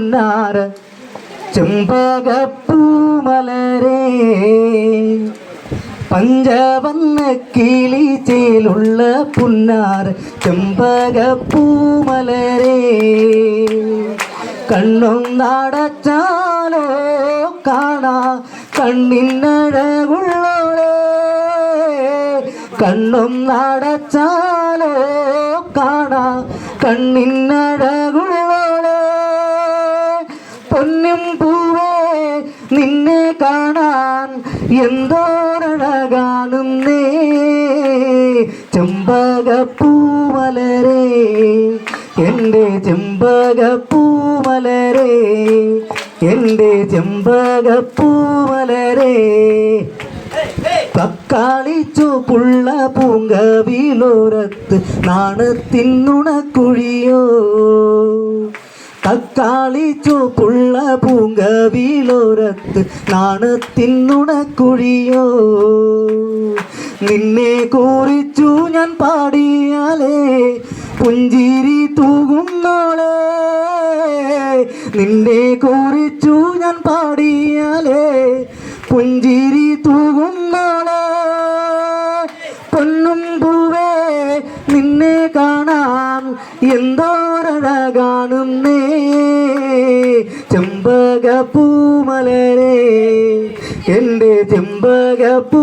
പുന്നാര ചെമ്പകപ്പൂമലരേ പഞ്ചവന്ന കിളിച്ചേലുള്ള പുന്നാർ ചെമ്പകപ്പൂമലരേ കണ്ണും നടച്ചാലോ കാണാ കണ്ണിനഴകുള്ളോളേ. കണ്ണും നടച്ചാലോ കാണാ കണ്ണിനഴകുള്ളോളേ പൊന്നും പൂവേ നിന്നെ കാണാൻ എന്തോരണകാണുന്നേ ചെമ്പകപ്പൂമലരെ എന്റെ ചെമ്പകപ്പൂമലരെ എന്റെ ചെമ്പകപ്പൂമലരെ കക്കാളിച്ചു പുള്ള പൂങ്കവിലോരത്ത് നാണത്തിനുണക്കുഴിയോ. തക്കാളിച്ചു പുള്ള പൂങ്കവിലോരത്ത് നാണത്തിനുണക്കുഴിയോ നിന്നെ കുറിച്ചു ഞാൻ പാടിയാലേ പുഞ്ചിരി തൂകുന്നോളെ നിന്നെ കുറിച്ചു ഞാൻ പാടിയാലേ പുഞ്ചിരി തൂകുന്നോളെ പൊന്നും പൂവേ നിന്നെ കാണാൻ എന്തോരഴകാണുന്നേ പൂമലരെ എന്റെ ചെമ്പകപ്പൂമലരേ.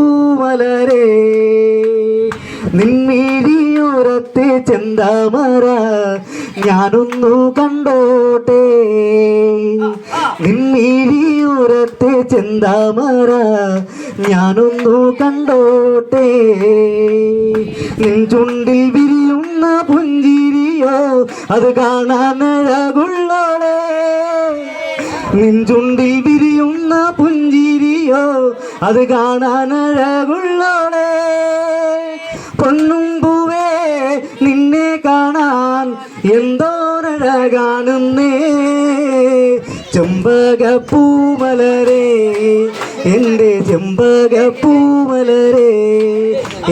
നിൻമീരിയോരത്തെ ചെന്താമര ഞാനൊന്നു കണ്ടോട്ടെ. നിൻമീരിയോരത്തെ ചെന്താമര ഞാനൊന്നു കണ്ടോട്ടെ. നിൻ ചുണ്ടിൽ വിരിയുന്ന പുഞ്ചിരിയോ അത് കാണാനഴകുള്ളോളെ നിൻ ചുണ്ടിൽ വിരിയുന്ന പുഞ്ചിരിയോ അത് കാണാനഴകുള്ളോളെ പൊന്നും പൂവേ നിന്നെ കാണാൻ എന്തോരഴകാണുന്നേ. ചെമ്പകപ്പൂമലരേ എന്റെ ചെമ്പകപ്പൂമലരേ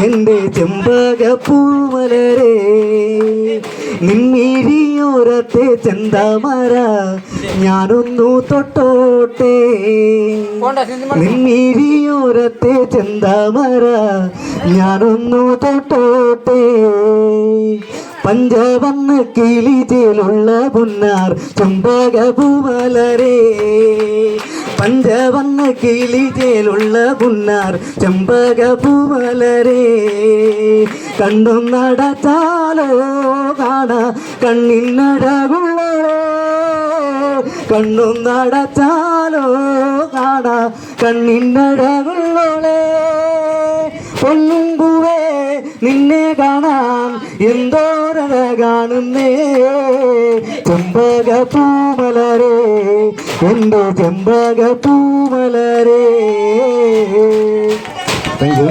എന്റെ ചെമ്പകപ്പൂമലരേ നിന്നിരിയോരത്തെ ചെന്താമര ഞാനൊന്നു തൊട്ടോട്ടെ. നിന്നിരിയോരത്തെ ചെന്താമര ഞാനൊന്നു തൊട്ടോട്ടെ. പഞ്ചവന്ന് കിളിചേലുള്ള പുന്നാർ ചെമ്പകപൂമലരേ പഞ്ചവന്ന കിളിചേലുള്ള പുന്നാർ ചെമ്പകപൂമലരേ കണ്ണും നടത്താലോ കാണ കണ്ണിന്നടകുള്ള കണ്ണും നടത്താലോ കാണ കണ്ണിനഴകുള്ളോളെ പൊന്നും നിന്നെ കാണാൻ എന്തോരഴകാണുന്നേ ചെമ്പകപ്പൂമലരേ എന്റെ ചെമ്പകപ്പൂമലരേ. Thank you